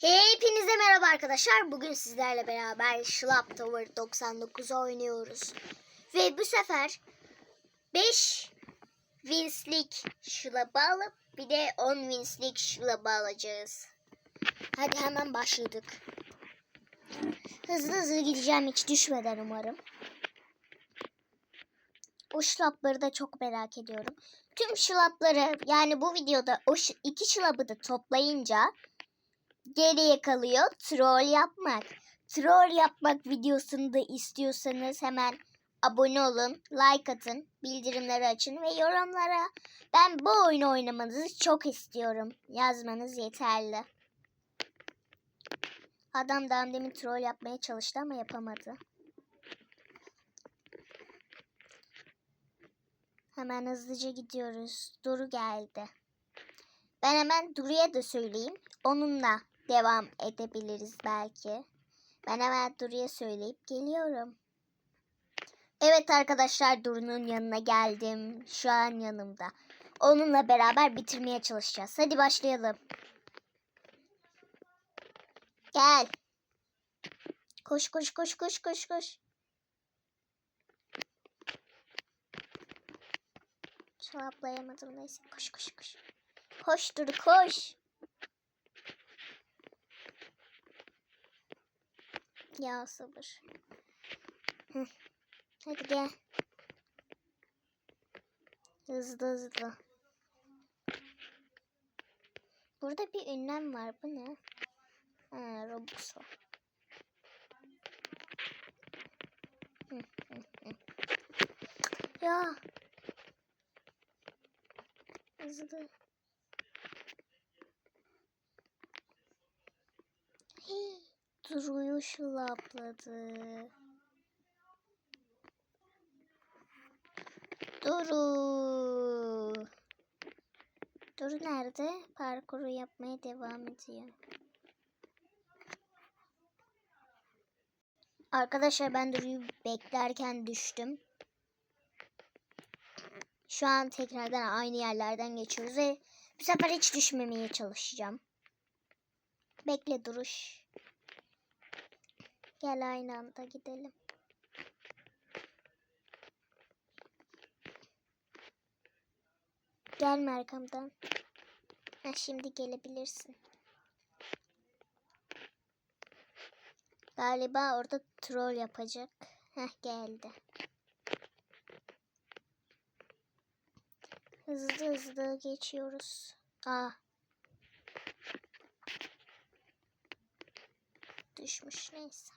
Hepinize merhaba arkadaşlar. Bugün sizlerle beraber Schlapp Tower 99 oynuyoruz. Ve bu sefer 5 winslik Schlapp'ı alıp bir de 10 winslik Schlapp'ı alacağız. Hadi hemen başladık. Hızlı hızlı gideceğim hiç düşmeden umarım. O şılapları da çok merak ediyorum. Tüm şılapları yani bu videoda o iki şılapı da toplayınca geriye kalıyor troll yapmak. Troll yapmak videosunu da istiyorsanız hemen abone olun, like atın, bildirimleri açın ve yorumlara ben bu oyunu oynamanızı çok istiyorum yazmanız yeterli. Adam daha demin troll yapmaya çalıştı ama yapamadı. Hemen hızlıca gidiyoruz. Duru geldi. Ben hemen Duru'ya da söyleyeyim. Onunla devam edebiliriz belki. Ben hemen Duru'ya söyleyip geliyorum. Evet arkadaşlar Duru'nun yanına geldim. Şu an yanımda. Onunla beraber bitirmeye çalışacağız. Hadi başlayalım. Gel. Koş koş koş koş koş koş. Çoraplayamadım neyse. Koş koş koş. Koş Duru koş. Ya sabır. Hı. Hadi gel. Hızlı hızlı. Burada bir ünlem var. Bu ne? Ha, Robux o. Hı, hı, hı. Ya. Hızlı. Duru'yu şılapladı. Duru. Duru nerede? Parkuru yapmaya devam ediyor. Arkadaşlar ben Duru'yu beklerken düştüm. Şu an tekrardan aynı yerlerden geçiyoruz ve bu sefer hiç düşmemeye çalışacağım. Bekle duruş. Gel aynı anda gidelim. Gelme arkamdan. Ha, şimdi gelebilirsin. Galiba orada troll yapacak. Heh geldi. Hızlı hızlı geçiyoruz. Aa. Düşmüş neyse.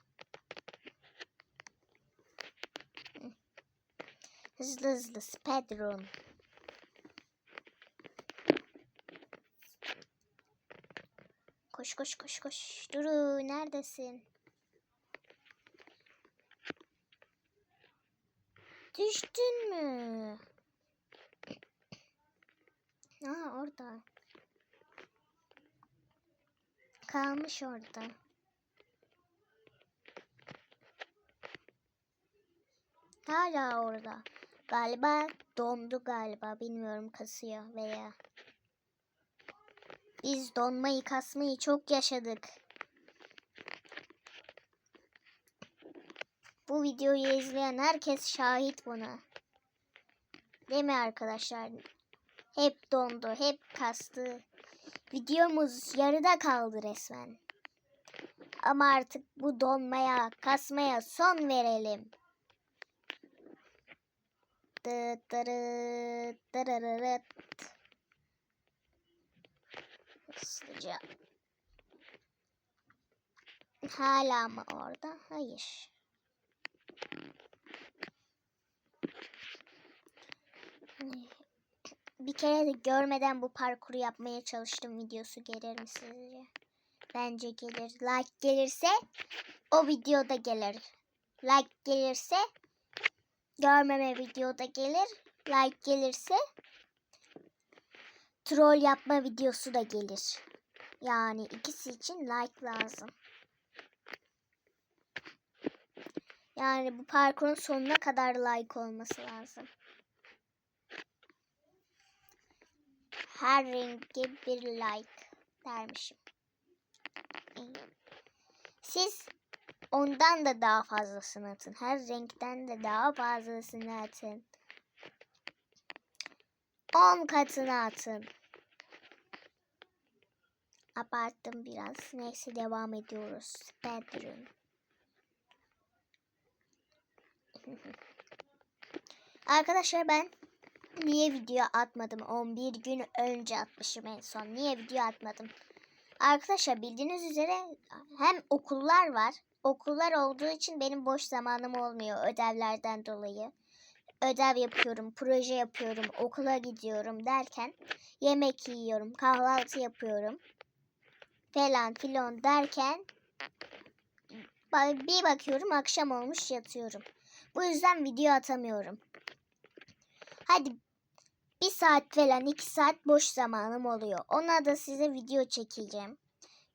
Hızlı hızlı speedrun. Koş koş koş koş. Duru neredesin? Düştün mü? Aa orada. Kalmış orada. Hala orada. Galiba dondu galiba. Bilmiyorum kasıyor veya. Biz donmayı kasmayı çok yaşadık. Bu videoyu izleyen herkes şahit buna. Değil mi arkadaşlar? Hep dondu, hep kastı. Videomuz yarıda kaldı resmen. Ama artık bu donmaya, kasmaya son verelim. Hızlıca. Hala mı orada? Hayır. Bir kere de görmeden bu parkuru yapmaya çalıştım videosu gelir mi sizce? Bence gelir. Like gelirse o videoda gelir. Like gelirse görmeme videoda gelir. Like gelirse troll yapma videosu da gelir. Yani ikisi için like lazım. Yani bu parkurun sonuna kadar like olması lazım. Her rengi bir like dermişim. Siz ondan da daha fazlasını atın. Her renkten de daha fazlasını atın. 10 katını atın. Abarttım biraz. Neyse devam ediyoruz. Speedrun. Arkadaşlar ben niye video atmadım? 11 gün önce atmışım en son. Niye video atmadım? Arkadaşlar bildiğiniz üzere hem okullar var. Okullar olduğu için benim boş zamanım olmuyor ödevlerden dolayı. Ödev yapıyorum, proje yapıyorum, okula gidiyorum derken yemek yiyorum, kahvaltı yapıyorum falan filan derken bir bakıyorum akşam olmuş yatıyorum. Bu yüzden video atamıyorum. Hadi bir saat falan iki saat boş zamanım oluyor. Ona da size video çekeceğim.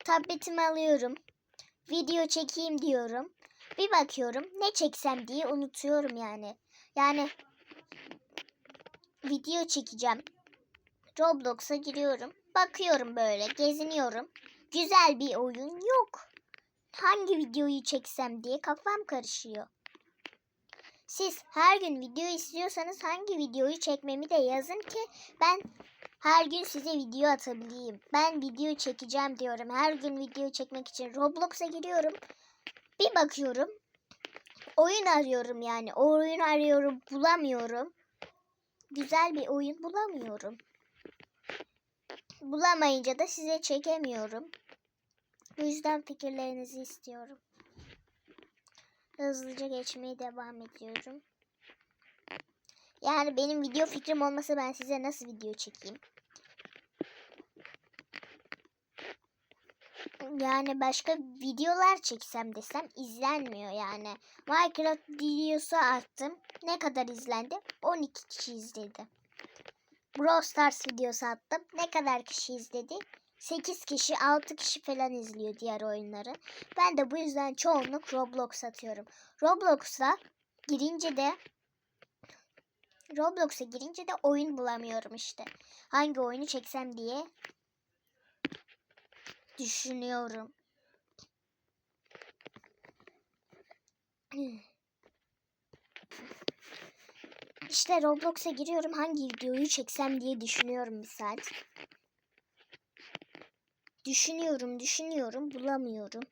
Tabletimi alıyorum. Video çekeyim diyorum. Bir bakıyorum ne çeksem diye unutuyorum yani. Yani video çekeceğim. Roblox'a giriyorum. Bakıyorum böyle geziniyorum. Güzel bir oyun yok. Hangi videoyu çeksem diye kafam karışıyor. Siz her gün video istiyorsanız hangi videoyu çekmemi de yazın ki ben her gün size video atabileyim. Ben video çekeceğim diyorum. Her gün video çekmek için Roblox'a giriyorum. Bir bakıyorum. Oyun arıyorum yani. Oyun arıyorum bulamıyorum. Güzel bir oyun bulamıyorum. Bulamayınca da size çekemiyorum. Bu yüzden fikirlerinizi istiyorum. Hızlıca geçmeye devam ediyorum. Yani benim video fikrim olmasa ben size nasıl video çekeyim? Yani başka videolar çeksem desem izlenmiyor yani. Minecraft videosu attım. Ne kadar izlendi? 12 kişi izledi. Brawl Stars videosu attım. Ne kadar kişi izledi? 8 kişi, 6 kişi falan izliyor diğer oyunları. Ben de bu yüzden çoğunluk Roblox atıyorum. Roblox'a girince de Roblox'a girince de oyun bulamıyorum işte. Hangi oyunu çeksem diye düşünüyorum. İşte Roblox'a giriyorum hangi videoyu çeksem diye düşünüyorum bir saat. Düşünüyorum, düşünüyorum, bulamıyorum.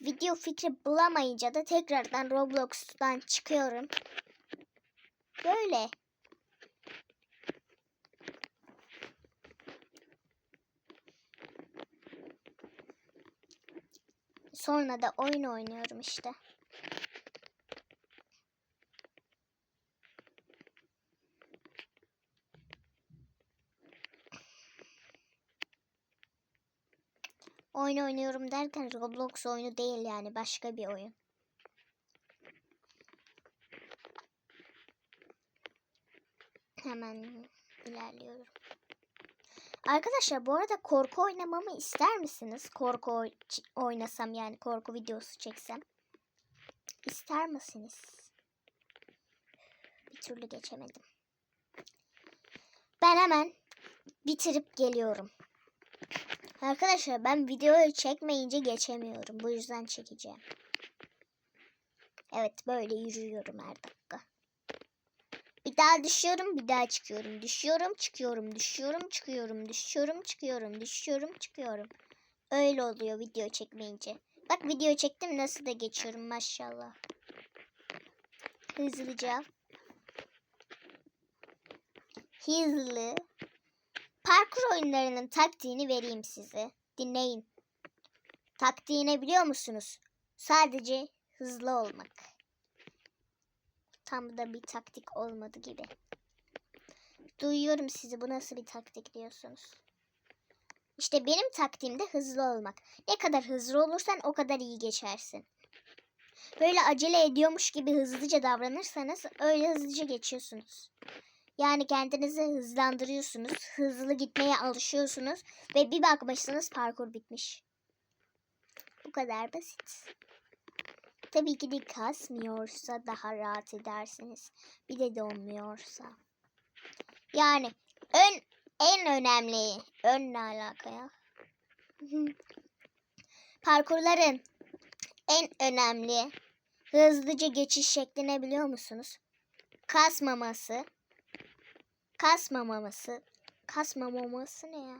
Video fikri bulamayınca da tekrardan Roblox'tan çıkıyorum. Böyle. Sonra da oyun oynuyorum işte. Oyun oynuyorum derken Roblox oyunu değil yani başka bir oyun. Hemen ilerliyorum. Arkadaşlar bu arada korku oynamamı ister misiniz? Korku oynasam yani korku videosu çeksem. İster misiniz? Bir türlü geçemedim. Ben hemen bitirip geliyorum. Arkadaşlar ben videoyu çekmeyince geçemiyorum. Bu yüzden çekeceğim. Evet böyle yürüyorum her dakika. Daha düşüyorum, bir daha çıkıyorum. Düşüyorum, çıkıyorum, düşüyorum, çıkıyorum, düşüyorum, çıkıyorum, düşüyorum, çıkıyorum. Öyle oluyor video çekmeyince. Bak video çektim nasıl da geçiyorum maşallah. Hızlıca. Hızlı. Parkur oyunlarının taktiğini vereyim size. Dinleyin. Taktiğini biliyor musunuz? Sadece hızlı olmak. Tam da bir taktik olmadı gibi. Duyuyorum sizi. Bu nasıl bir taktik diyorsunuz? İşte benim taktiğim de hızlı olmak. Ne kadar hızlı olursan o kadar iyi geçersin. Böyle acele ediyormuş gibi hızlıca davranırsanız öyle hızlıca geçiyorsunuz. Yani kendinizi hızlandırıyorsunuz. Hızlı gitmeye alışıyorsunuz. Ve bir bakmışsınız parkur bitmiş. Bu kadar basit. Tabii ki de kasmıyorsa daha rahat edersiniz. Bir de donmuyorsa. Yani ön, en önemli ön ne alaka ya? Parkurların en önemli hızlıca geçiş şekli ne biliyor musunuz? Kasmaması. Kasmamaması. Kasmamaması ne ya?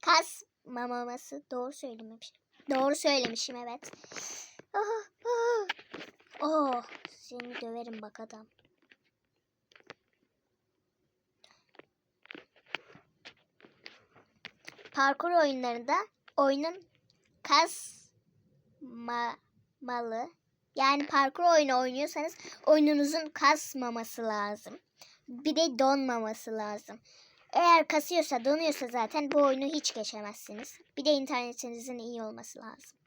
Kasmamaması. Doğru söylemişim. Doğru söylemişim evet. Oh. Oh seni döverim bak adam. Parkur oyunlarında oyunun kasmamalı. Yani parkur oyunu oynuyorsanız oyununuzun kasmaması lazım. Bir de donmaması lazım. Eğer kasıyorsa donuyorsa zaten bu oyunu hiç geçemezsiniz. Bir de internetinizin iyi olması lazım.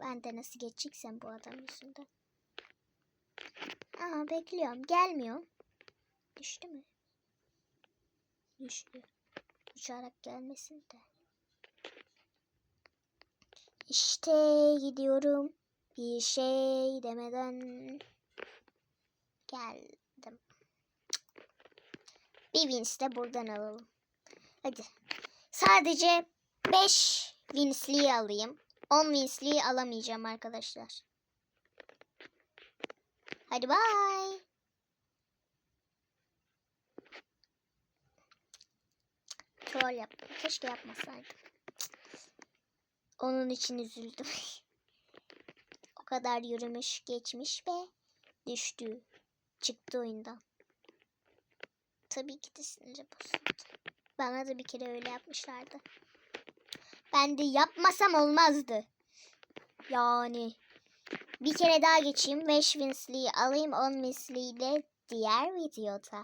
Ben de nasıl geçeceksem bu adam yüzünden. Aa bekliyorum. Gelmiyor. Düştü mü? Düştü. Uçarak gelmesin de. İşte gidiyorum. Bir şey demeden geldim. Bir wins de buradan alalım. Hadi. Sadece 5 winsliği alayım. 10 winsliği alamayacağım arkadaşlar. Hadi bye. Troll yaptım. Keşke yapmasaydım. Onun için üzüldüm. o kadar yürümüş, geçmiş ve düştü. Çıktı oyundan. Tabii ki de siniri bozuldu. Bana da bir kere öyle yapmışlardı. Ben de yapmasam olmazdı. Yani bir kere daha geçeyim. 5 winsliği alayım 10 winsliği de diğer videoda.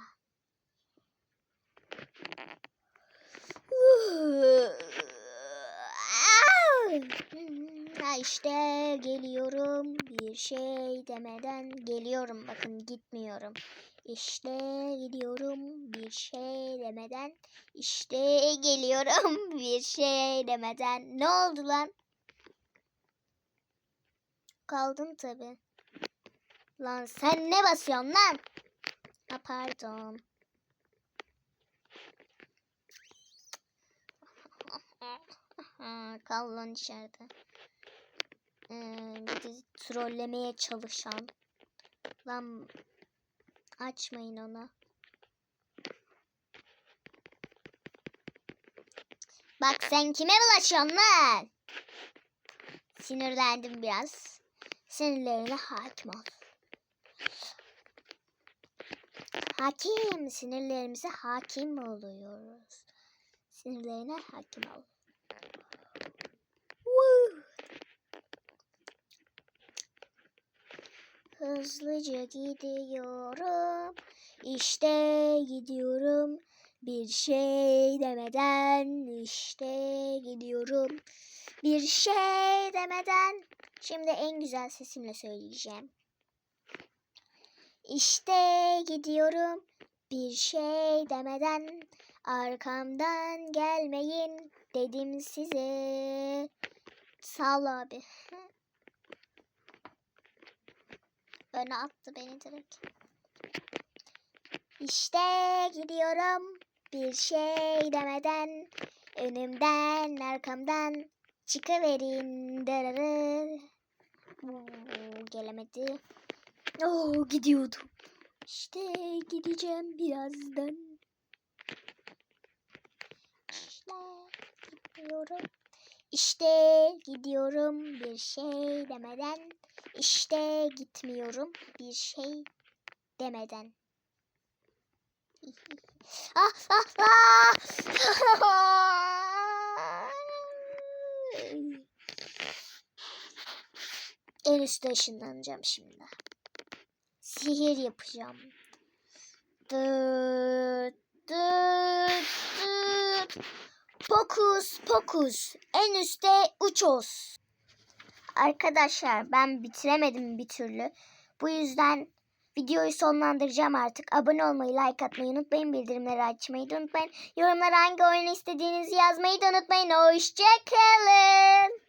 Ha işte geliyorum bir şey demeden geliyorum bakın gitmiyorum. İşte gidiyorum bir şey demeden işte geliyorum bir şey demeden ne oldu lan? Kaldın tabi. Lan sen ne basıyorsun lan? Ha pardon. Kal lan içeride. Ee, bir trollemeye çalışan. Lan açmayın onu. Bak sen kime bulaşıyorsun lan? Sinirlendim biraz. Sinirlerine hakim ol. Hakim. Sinirlerimize hakim oluyoruz. Sinirlerine hakim ol. Hızlıca gidiyorum. İşte gidiyorum. Bir şey demeden işte gidiyorum. Bir şey demeden. Şimdi en güzel sesimle söyleyeceğim. İşte gidiyorum. Bir şey demeden arkamdan gelmeyin dedim size. Sağ ol abi. Öne attı beni direkt. İşte gidiyorum bir şey demeden önümden arkamdan çıkıverin. Dararı. Oo, gelemedi. Oo, gidiyordum. İşte gideceğim birazdan. İşte gidiyorum. İşte gidiyorum bir şey demeden. İşte gitmiyorum bir şey demeden. ah ah ah! en üstte ışınlanacağım şimdi. Sihir yapacağım. Dıt dıt dıt. Pokus pokus en üstte uços. Arkadaşlar ben bitiremedim bir türlü. Bu yüzden videoyu sonlandıracağım artık. Abone olmayı, like atmayı unutmayın. Bildirimleri açmayı da unutmayın. Yorumlara hangi oyunu istediğinizi yazmayı da unutmayın. Hoşçakalın.